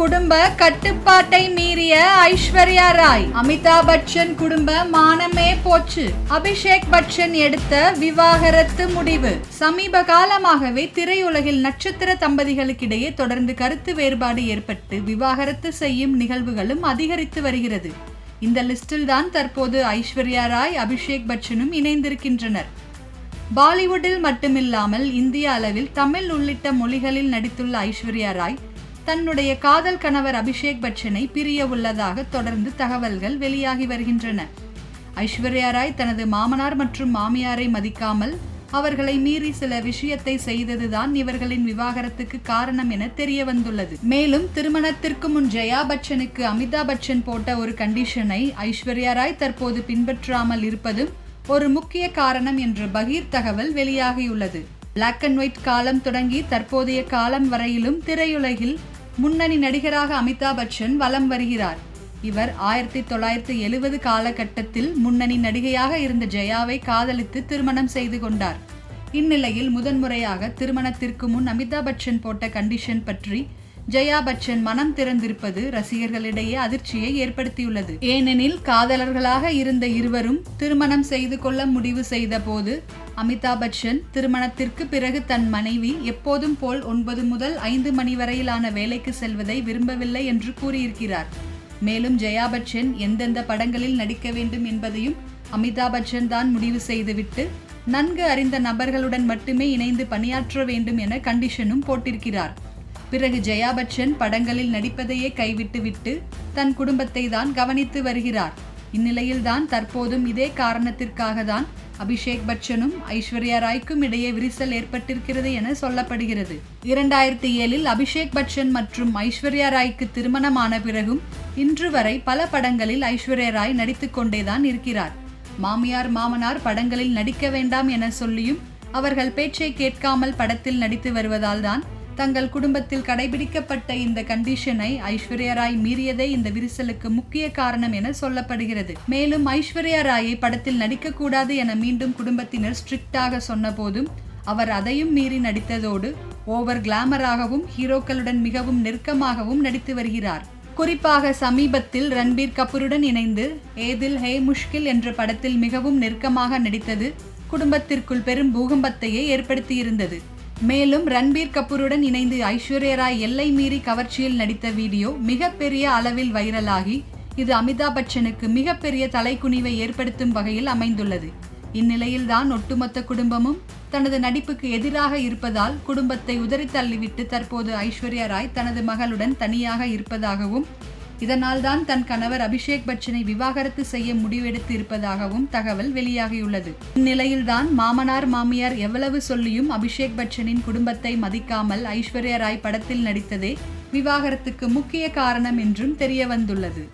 குடும்ப கட்டுப்பாட்டை மீறிய ஐஸ்வர்யா ராய் அமிதாப் பச்சன் குடும்ப மானமே போச்சு. அபிஷேக் பச்சன் எடுத்த விவாகரத்து முடிவு. சமீப காலமாகவே திரையுலகில் நட்சத்திர தம்பதிகளுக்கிடையே தொடர்ந்து கருத்து வேறுபாடு ஏற்பட்டு விவாகரத்து செய்யும் நிகழ்வுகளும் அதிகரித்து வருகிறது. இந்த லிஸ்டில் தான் தற்போது ஐஸ்வர்யா ராய் அபிஷேக் பச்சனும் இணைந்திருக்கின்றனர். பாலிவுட்டில் மட்டுமில்லாமல் இந்திய அளவில் தமிழ் உள்ளிட்ட மொழிகளில் நடித்துள்ள ஐஸ்வர்யா ராய் தன்னுடைய காதல் கணவர் அபிஷேக் பச்சனை பிரிய உள்ளதாக தொடர்ந்து தகவல்கள் வெளியாகி வருகின்றன. ஐஸ்வர்யா ராய் தனது மாமனார் மற்றும் மாமியாரை மதிக்காமல் அவர்களை மீறி சில விஷயத்தை செய்ததுதான் இவர்களின் விவாகரத்துக்கு காரணம் என தெரிய வந்துள்ளது மேலும் திருமணத்திற்கு முன் ஜெயா பச்சனுக்கு அமிதாப் பச்சன் போட்ட ஒரு கண்டிஷனை ஐஸ்வர்யா ராய் தற்போது பின்பற்றாமல் இருப்பதும் ஒரு முக்கிய காரணம் என்ற பகீர் தகவல் வெளியாகியுள்ளது. பிளாக் அண்ட் ஒயிட் காலம் தொடங்கி தற்போதைய காலம் வரையிலும் திரையுலகில் முன்னணி நடிகராக அமிதாப் பச்சன் வலம் வருகிறார். இவர் ஆயிரத்தி தொள்ளாயிரத்தி எழுபது காலகட்டத்தில் முன்னணி நடிகையாக இருந்த ஜெயாவை காதலித்து திருமணம் செய்து கொண்டார். இந்நிலையில் முதன்முறையாக திருமணத்திற்கு முன் அமிதாப் பச்சன் போட்ட கண்டிஷன் பற்றி ஜெயா பச்சன் மனம் திறந்திருப்பது ரசிகர்களிடையே அதிர்ச்சியை ஏற்படுத்தியுள்ளது. ஏனெனில் காதலர்களாக இருந்த இருவரும் திருமணம் செய்து கொள்ள முடிவு செய்த போது அமிதாப் பச்சன் திருமணத்திற்கு பிறகு தன் மனைவி எப்போதும் போல் ஒன்பது முதல் ஐந்து மணி வரையிலான வேலைக்கு செல்வதை விரும்பவில்லை என்று கூறியிருக்கிறார். மேலும் ஜெயா பச்சன் எந்தெந்த படங்களில் நடிக்க வேண்டும் என்பதையும் அமிதாப் பச்சன் தான் முடிவு செய்துவிட்டு நன்கு அறிந்த நபர்களுடன் மட்டுமே இணைந்து பணியாற்ற வேண்டும் என கண்டிஷனும் போட்டிருக்கிறார். பிறகு ஜெயா பச்சன் படங்களில் நடிப்பதையே கைவிட்டுவிட்டு தன் குடும்பத்தை தான் கவனித்து வருகிறார். இந்நிலையில்தான் தற்போதும் இதே காரணத்திற்காக தான் அபிஷேக் பச்சனும் ஐஸ்வர்யா ராய்க்கும் இடையே விரிசல் ஏற்பட்டிருக்கிறது என சொல்லப்படுகிறது. இரண்டாயிரத்தி ஏழில் அபிஷேக் பச்சன் மற்றும் ஐஸ்வர்யா ராய்க்கு திருமணமான பிறகும் இன்று வரை பல படங்களில் ஐஸ்வர்யா ராய் நடித்துக் கொண்டேதான் இருக்கிறார். மாமியார் மாமனார் படங்களில் நடிக்க வேண்டாம் என சொல்லியும் அவர்கள் பேச்சை கேட்காமல் படத்தில் நடித்து வருவதால் தான் தங்கள் குடும்பத்தில் கடைபிடிக்கப்பட்ட இந்த கண்டிஷனை ஐஸ்வர்யா ராய் மீறியதே இந்த விரிசலுக்கு முக்கிய காரணம் என சொல்லப்படுகிறது. மேலும் ஐஸ்வர்யா ராயை படத்தில் நடிக்கக்கூடாது என மீண்டும் குடும்பத்தினர் ஸ்ட்ரிக்டாக சொன்னபோதும் அவர் அதையும் மீறி நடித்ததோடு ஓவர் கிளாமராகவும் ஹீரோக்களுடன் மிகவும் நெருக்கமாகவும் நடித்து வருகிறார். குறிப்பாக சமீபத்தில் ரன்பீர் கபூருடன் இணைந்து ஏதில் ஹே முஷ்கில் என்ற படத்தில் மிகவும் நெருக்கமாக நடித்தது குடும்பத்திற்குள் பெரும் பூகம்பத்தையே ஏற்படுத்தியிருந்தது. மேலும் ரன்பீர் கபூருடன் இணைந்து ஐஸ்வர்யா ராய் எல்லை மீறி கவர்ச்சியில் நடித்த வீடியோ மிகப்பெரிய அளவில் வைரலாகி இது அமிதாப் பச்சனுக்கு மிகப்பெரிய தலைக்குனிவை ஏற்படுத்தும் வகையில் அமைந்துள்ளது. இந்நிலையில்தான் ஒட்டுமொத்த குடும்பமும் தனது நடிப்புக்கு எதிராக இருப்பதால் குடும்பத்தை உதறி தள்ளிவிட்டு தற்போது ஐஸ்வர்யா ராய் தனது மகளுடன் தனியாக இருப்பதாகவும் இதனால்தான் தன் கணவர் அபிஷேக் பச்சனை விவாகரத்து செய்ய முடிவெடுத்து இருப்பதாகவும் தகவல் வெளியாகியுள்ளது. இந்நிலையில்தான் மாமனார் மாமியார் எவ்வளவு சொல்லியும் அபிஷேக் பச்சனின் குடும்பத்தை மதிக்காமல் ஐஸ்வர்யா ராய் படத்தில் நடித்ததே விவாகரத்துக்கு முக்கிய காரணம் என்றும் தெரிய வந்துள்ளது